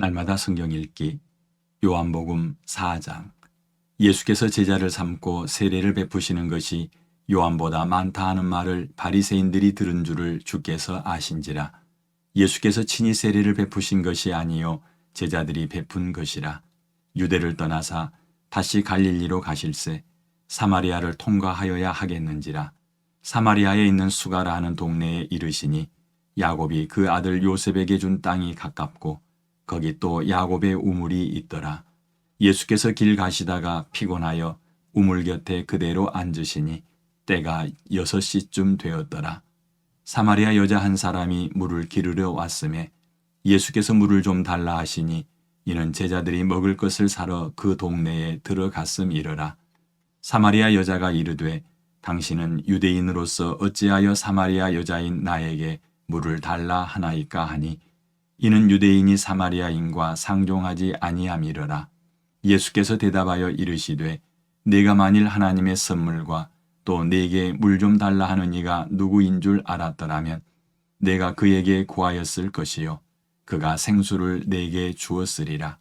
날마다 성경 읽기 요한복음 4장. 예수께서 제자를 삼고 세례를 베푸시는 것이 요한보다 많다 하는 말을 바리새인들이 들은 줄을 주께서 아신지라. 예수께서 친히 세례를 베푸신 것이 아니요 제자들이 베푼 것이라. 유대를 떠나사 다시 갈릴리로 가실새 사마리아를 통과하여야 하겠는지라. 사마리아에 있는 수가라 하는 동네에 이르시니 야곱이 그 아들 요셉에게 준 땅이 가깝고 거기 또 야곱의 우물이 있더라. 예수께서 길 가시다가 피곤하여 우물 곁에 그대로 앉으시니 때가 여섯 시쯤 되었더라. 사마리아 여자 한 사람이 물을 기르러 왔음에 예수께서 물을 좀 달라 하시니 이는 제자들이 먹을 것을 사러 그 동네에 들어갔음이러라. 사마리아 여자가 이르되 당신은 유대인으로서 어찌하여 사마리아 여자인 나에게 물을 달라 하나이까 하니 이는 유대인이 사마리아인과 상종하지 아니함이러라. 예수께서 대답하여 이르시되 내가 만일 하나님의 선물과 또 내게 물 좀 달라 하는 이가 누구인 줄 알았더라면 내가 그에게 구하였을 것이요 그가 생수를 내게 주었으리라.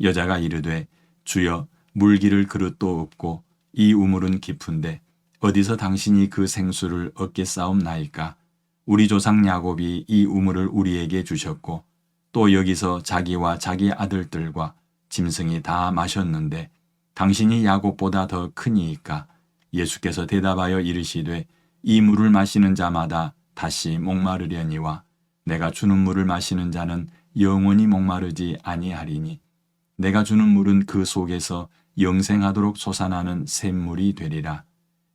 여자가 이르되 주여 물기를 그릇도 없고 이 우물은 깊은데 어디서 당신이 그 생수를 얻겠사옵나이까 우리 조상 야곱이 이 우물을 우리에게 주셨고 또 여기서 자기와 자기 아들들과 짐승이 다 마셨는데 당신이 야곱보다 더 크니이까 예수께서 대답하여 이르시되 이 물을 마시는 자마다 다시 목마르려니와 내가 주는 물을 마시는 자는 영원히 목마르지 아니하리니 내가 주는 물은 그 속에서 영생하도록 솟아나는 샘물이 되리라.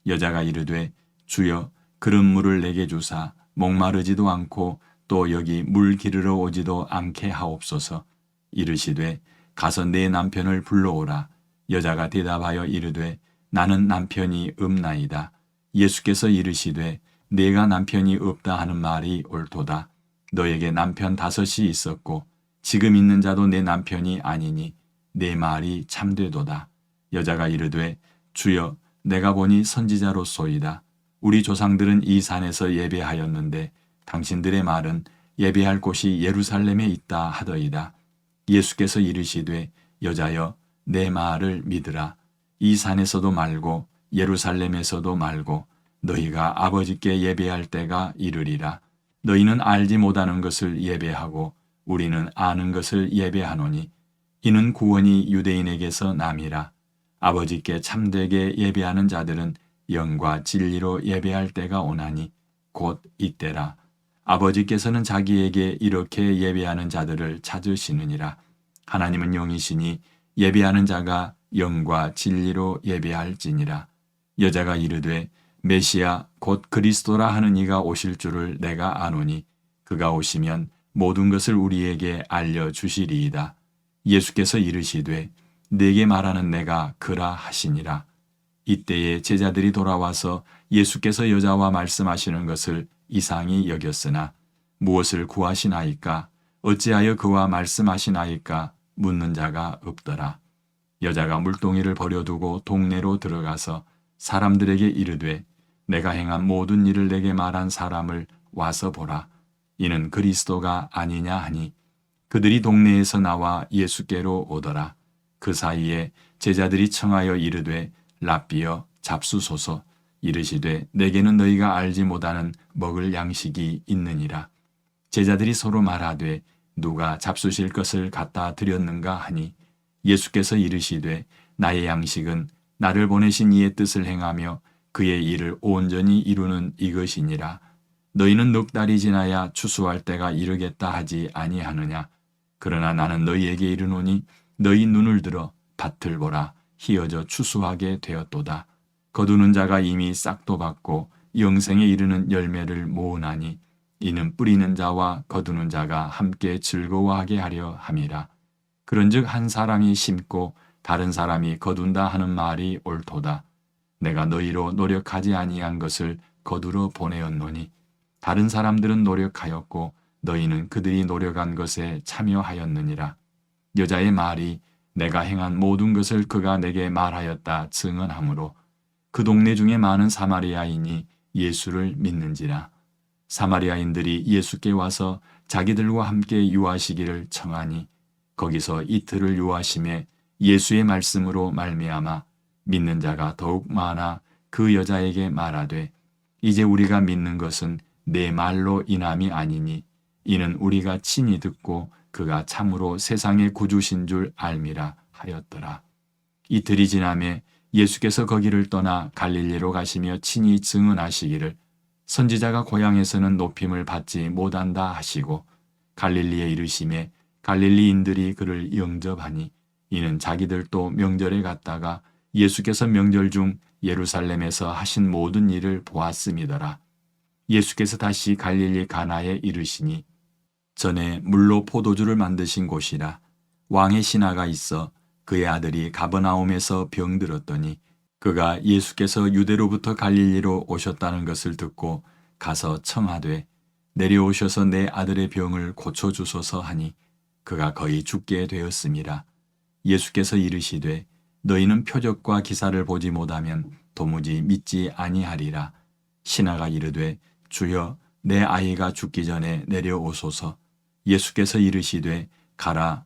여자가 이르되 주여 그런 물을 내게 주사 목마르지도 않고 또 여기 물 기르러 오지도 않게 하옵소서. 이르시되 가서 내 남편을 불러오라. 여자가 대답하여 이르되 나는 남편이 없나이다. 예수께서 이르시되 내가 남편이 없다 하는 말이 옳도다. 너에게 남편 다섯이 있었고 지금 있는 자도 내 남편이 아니니 내 말이 참되도다. 여자가 이르되 주여 내가 보니 선지자로소이다. 우리 조상들은 이 산에서 예배하였는데 당신들의 말은 예배할 곳이 예루살렘에 있다 하더이다. 예수께서 이르시되 여자여 내 말을 믿으라. 이 산에서도 말고 예루살렘에서도 말고 너희가 아버지께 예배할 때가 이르리라. 너희는 알지 못하는 것을 예배하고 우리는 아는 것을 예배하노니 이는 구원이 유대인에게서 남이라. 아버지께 참되게 예배하는 자들은 영과 진리로 예배할 때가 오나니 곧 이때라. 아버지께서는 자기에게 이렇게 예배하는 자들을 찾으시느니라. 하나님은 영이시니 예배하는 자가 영과 진리로 예배할지니라. 여자가 이르되 메시아 곧 그리스도라 하는 이가 오실 줄을 내가 아노니 그가 오시면 모든 것을 우리에게 알려 주시리이다. 예수께서 이르시되 내게 말하는 내가 그라 하시니라. 이때에 제자들이 돌아와서 예수께서 여자와 말씀하시는 것을 이상히 여겼으나 무엇을 구하시나이까 어찌하여 그와 말씀하시나이까 묻는 자가 없더라. 여자가 물동이를 버려두고 동네로 들어가서 사람들에게 이르되 내가 행한 모든 일을 내게 말한 사람을 와서 보라. 이는 그리스도가 아니냐 하니 그들이 동네에서 나와 예수께로 오더라. 그 사이에 제자들이 청하여 이르되 랍비여 잡수소서 이르시되 내게는 너희가 알지 못하는 먹을 양식이 있느니라. 제자들이 서로 말하되 누가 잡수실 것을 갖다 드렸는가 하니 예수께서 이르시되 나의 양식은 나를 보내신 이의 뜻을 행하며 그의 일을 온전히 이루는 이것이니라. 너희는 넉 달이 지나야 추수할 때가 이르겠다 하지 아니하느냐. 그러나 나는 너희에게 이르노니 너희 눈을 들어 밭을 보라. 희어져 추수하게 되었도다. 거두는 자가 이미 싹도 받고 영생에 이르는 열매를 모으나니 이는 뿌리는 자와 거두는 자가 함께 즐거워하게 하려 함이라. 그런즉 한 사람이 심고 다른 사람이 거둔다 하는 말이 옳도다. 내가 너희로 노력하지 아니한 것을 거두러 보내었노니 다른 사람들은 노력하였고 너희는 그들이 노력한 것에 참여하였느니라. 여자의 말이 내가 행한 모든 것을 그가 내게 말하였다 증언하므로 그 동네 중에 많은 사마리아인이 예수를 믿는지라 사마리아인들이 예수께 와서 자기들과 함께 유하시기를 청하니 거기서 이틀을 요하심에 예수의 말씀으로 말미암아 믿는 자가 더욱 많아 그 여자에게 말하되 이제 우리가 믿는 것은 내 말로 인함이 아니니 이는 우리가 친히 듣고 그가 참으로 세상의 구주신 줄 알미라 하였더라. 이틀이 지남에 예수께서 거기를 떠나 갈릴리로 가시며 친히 증언하시기를 선지자가 고향에서는 높임을 받지 못한다 하시고 갈릴리에 이르심에 갈릴리인들이 그를 영접하니 이는 자기들도 명절에 갔다가 예수께서 명절 중 예루살렘에서 하신 모든 일을 보았음이더라. 예수께서 다시 갈릴리 가나에 이르시니 전에 물로 포도주를 만드신 곳이라 왕의 신하가 있어 그의 아들이 가버나움에서 병들었더니 그가 예수께서 유대로부터 갈릴리로 오셨다는 것을 듣고 가서 청하되 내려오셔서 내 아들의 병을 고쳐 주소서 하니 그가 거의 죽게 되었음이라 예수께서 이르시되 너희는 표적과 기사를 보지 못하면 도무지 믿지 아니하리라. 신하가 이르되 주여 내 아이가 죽기 전에 내려오소서. 예수께서 이르시되 가라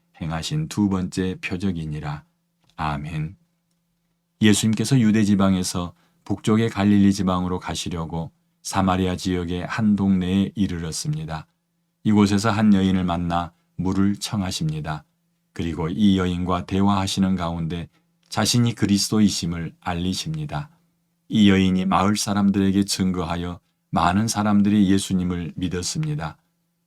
행하신 두 번째 표적이니라. 아멘. 예수님께서 유대 지방에서 북쪽의 갈릴리 지방으로 가시려고 사마리아 지역의 한 동네에 이르렀습니다. 이곳에서 한 여인을 만나 물을 청하십니다. 그리고 이 여인과 대화하시는 가운데 자신이 그리스도이심을 알리십니다. 이 여인이 마을 사람들에게 증거하여 많은 사람들이 예수님을 믿었습니다.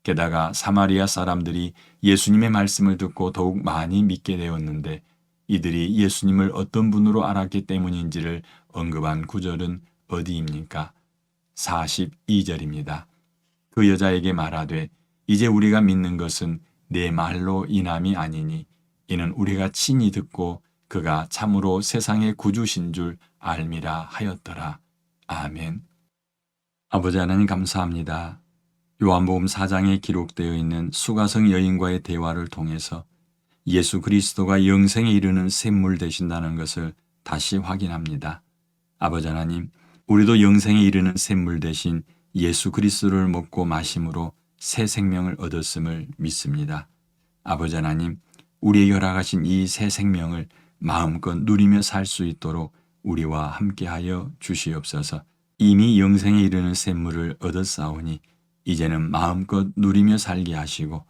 게다가 사마리아 사람들이 예수님의 말씀을 듣고 더욱 많이 믿게 되었는데 이들이 예수님을 어떤 분으로 알았기 때문인지를 언급한 구절은 어디입니까? 42절입니다. 그 여자에게 말하되 이제 우리가 믿는 것은 내 말로 인함이 아니니 이는 우리가 친히 듣고 그가 참으로 세상의 구주신 줄 알미라 하였더라. 아멘. 아버지 하나님 감사합니다. 요한복음 4장에 기록되어 있는 수가성 여인과의 대화를 통해서 예수 그리스도가 영생에 이르는 샘물 되신다는 것을 다시 확인합니다. 아버지 하나님, 우리도 영생에 이르는 샘물 대신 예수 그리스도를 먹고 마심으로 새 생명을 얻었음을 믿습니다. 아버지 하나님, 우리에게 허락하신 이 새 생명을 마음껏 누리며 살 수 있도록 우리와 함께하여 주시옵소서. 이미 영생에 이르는 샘물을 얻었사오니 이제는 마음껏 누리며 살게 하시고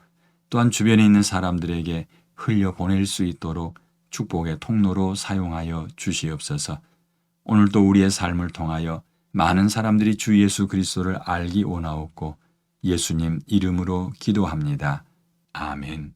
또한 주변에 있는 사람들에게 흘려 보낼 수 있도록 축복의 통로로 사용하여 주시옵소서. 오늘도 우리의 삶을 통하여 많은 사람들이 주 예수 그리스도를 알기 원하옵고 예수님 이름으로 기도합니다. 아멘.